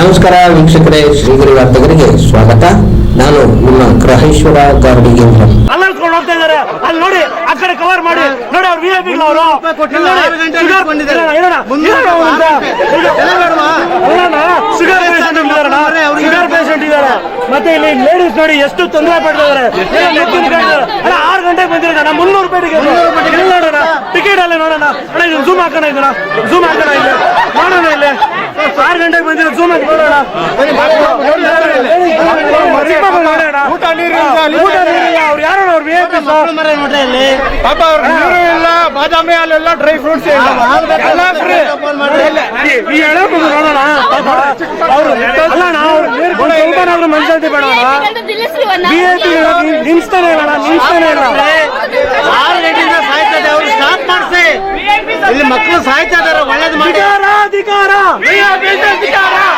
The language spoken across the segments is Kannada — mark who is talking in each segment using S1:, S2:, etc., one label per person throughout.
S1: ನಮಸ್ಕಾರ ವೀಕ್ಷಕರೇ ಶ್ರೀಗಿರಿ ವಾರ್ತೆಗರಿಗೆ ಸ್ವಾಗತ. ನಾನು ನಿಮ್ಮ ಗ್ರಹೇಶ್ವರ ಗಾರ್ಡಿಗೇಂದ್ರ
S2: ಅಲ್ಲರ್ಸ್ಕೊಂಡು ಹೋಗ್ತಾ ಇದಾರೆ ಅಲ್ಲಿ ನೋಡಿ ಆ ಕಡೆ ಕವರ್ ಮಾಡಿ. ನೋಡಿ ಅವ್ರು ವಿ ಐ ಪಿ ಅವರು. ಶುಗರ್ ಪೇಷಂಟ್ ಇದ್ದಾರಣ ಶುಗರ್ ಪೇಷಂಟ್ ಇದ್ದಾರೆ ಮತ್ತೆ ಇಲ್ಲಿ ಲೇಡೀಸ್ ನೋಡಿ ಎಷ್ಟು ತೊಂದರೆ ಪಡ್ತಾ ಇದಾರೆ ಅಣ್ಣ ಆರು ಗಂಟೆಗೆ ಬಂದಿರೋಣ ಮುನ್ನೂರು ರೂಪಾಯಿ ನೋಡೋಣ ಅಣ್ಣ ಇದನ್ನ ಝೂಮ್ ಹಾಕೋಣ ಇದನ್ನ ಜೂಮ್ ಹಾಕೋಣ ಇಲ್ಲಿ ನೋಡೋಣ ಇಲ್ಲಿ ಆರು ಗಂಟೆಗೆ ಬಂದಿರೋ ಜೂಮ್ ಹಾಕಿ ನೋಡೋಣ ಊಟ ನೀರಿಲ್ಲ ಊಟ ನೀರಿಲ್ಲ ಅವ್ರು ಯಾರು ಅವ್ರು ವಿ ಐ ಪಿ
S3: ಪಾಪ ಅವ್ರ ನೀರು ಇಲ್ಲ ಬಾದಾಮಿ ಅಲ್ಲೆಲ್ಲ ಡ್ರೈ ಫ್ರೂಟ್ಸ್ ಎಲ್ಲ ಫ್ರೀ
S2: ಈ ಮಗು ನೋಡೋಣ ಅವರು ಅಲ್ಲ ನಾವು ಸ್ವಲ್ಪನಾದ್ರೂ ಮನಸ್ಸಂತಿ ಬೇಡೋಣ ಎ ಪಿ ನಿಲ್ಸ್ತಾನೆ ಇಲ್ಲ ನಿಲ್ಸ್ತಾನೆ ಇಲ್ಲ
S3: ಆರು ಗಂಟೆಯಿಂದ ಸ್ಟಾಪ್ ಮಾಡಿಸಿ. ಇಲ್ಲಿ ಮಕ್ಕಳು ಸಾಯ್ತಾ ಇದಾರೆ ಒಳ್ಳೇದು ಮಾಡಿ.
S2: ಅಧಿಕಾರ ಅಧಿಕಾರ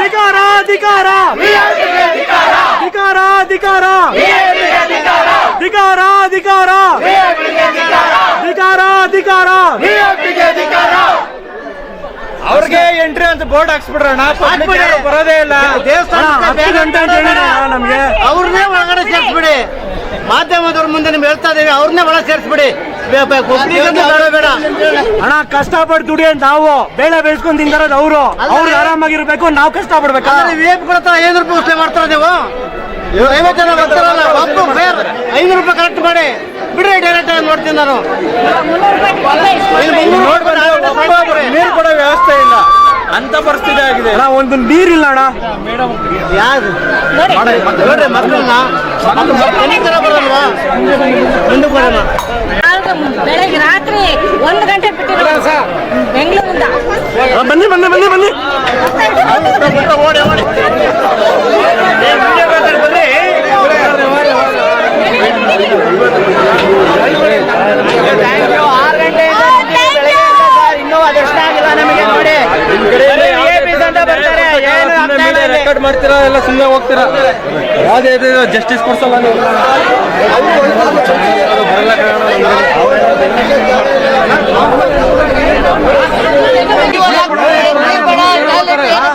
S2: ಅಧಿಕಾರ ಅಧಿಕಾರ ಅಧಿಕಾರ ಅಧಿಕಾರ ಅಧಿಕಾರ ಅಧಿಕಾರ ಅಧಿಕಾರ ಅಧಿಕಾರ
S3: ಅವ್ರಿಗೆ ಎಂಟ್ರಿ ಅಂತ ಬೋರ್ಡ್ ಹಾಕ್ಸ್ಬಿಡ್ರಣ ಬರೋದೇ ಇಲ್ಲ.
S2: ದೇವಸ್ಥಾನ ನಮ್ಗೆ.
S4: ಅವ್ರನ್ನೇ ಒಳಗಡೆ ಸೇರಿಸ್ಬಿಡಿ. ಮಾಧ್ಯಮದವ್ರ ಮುಂದೆ ನಿಮ್ಗೆ ಹೇಳ್ತಾ ಇದೀವಿ ಅವ್ರನ್ನೇ ಒಳಗೆ ಸೇರಿಸ್ಬಿಡಿ. ಬೇಡ ಅಣ್ಣ
S2: ಹಣ ಕಷ್ಟಪಟ್ಟು ದುಡಿ ಅಂತ ನಾವು ಬೇಳೆ ಬೆಳೆಸ್ಕೊಂಡ್ ತಿಂತಾರದು ಅವರು ಅವ್ರು ಆರಾಮಾಗಿರ್ಬೇಕು ನಾವು ಕಷ್ಟ ಪಡ್ಬೇಕು
S4: ಕೊಡ್ತಾರ ಐನೂರು ರೂಪಾಯಿ ಮಾಡ್ತಾರ ನೀವು ಐವತ್ತು ಜನ ಬರ್ತಾರಲ್ಲ ಒಬ್ಬ ಫೇರ್ ಐನೂರು ರೂಪಾಯಿ ಕರೆಕ್ಟ್ ಮಾಡಿ ಬಿಡ್ರಿ ಡೈರೆಕ್ಟ್ ಆಗಿ ನೋಡ್ತೀನಿ ನಾನು
S3: ನೀರು ಕೊಡೋ ವ್ಯವಸ್ಥೆ ಇಲ್ಲ ಅಂತ ಪರಿಸ್ಥಿತಿ ಆಗಿದೆ
S2: ಅಣ್ಣ ಒಂದು ನೀರಿಲ್ಲ ಅಣ್ಣ
S4: ಯಾರು ಮಕ್ಕಳನ್ನ ಎಲ್ಲಿ ತರ
S3: ರೆಕಾರ್ಡ್ ಮಾಡ್ತೀರಾ ಎಲ್ಲ ಸುಮ್ಮನೆ ಹೋಗ್ತೀರಾ? ಯಾವುದೇ ಇದೆ ಜಸ್ಟಿಸ್ ಕೊಡ್ಸಲ್ಲ ನೀವು.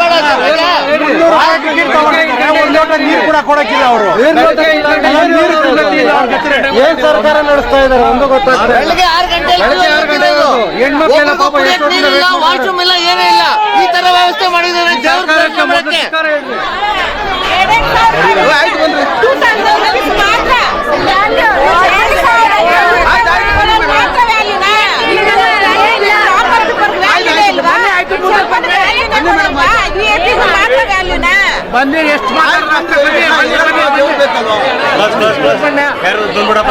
S3: ಬರಲ್ಲ
S4: ನೀರು ಕೂಡ ಕೊಡಕ್ಕಿಲ್ಲ ಅವರು ಏನ್ ಸರ್ಕಾರ ನಡೆಸ್ತಾ ಇದಾರೆ ಒಂದು ಗೊತ್ತಾಗ್ತದೆ
S3: ಹೆಣ್ಮಕ್ಳೆಲ್ಲ ಪಾಪ ಎಷ್ಟು
S5: ಏನೇ ಇಲ್ಲ. ವ್ಯವಸ್ಥೆ ಮಾಡಿದ್ದಾರೆ
S3: ಬಂದಿ ಎಷ್ಟು ಬಂದ್ಬಿಡಪ್ಪ.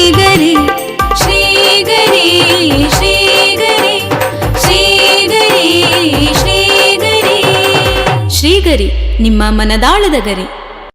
S6: ನಿಮ್ಮ ಮನದಾಳದ ಗರಿ.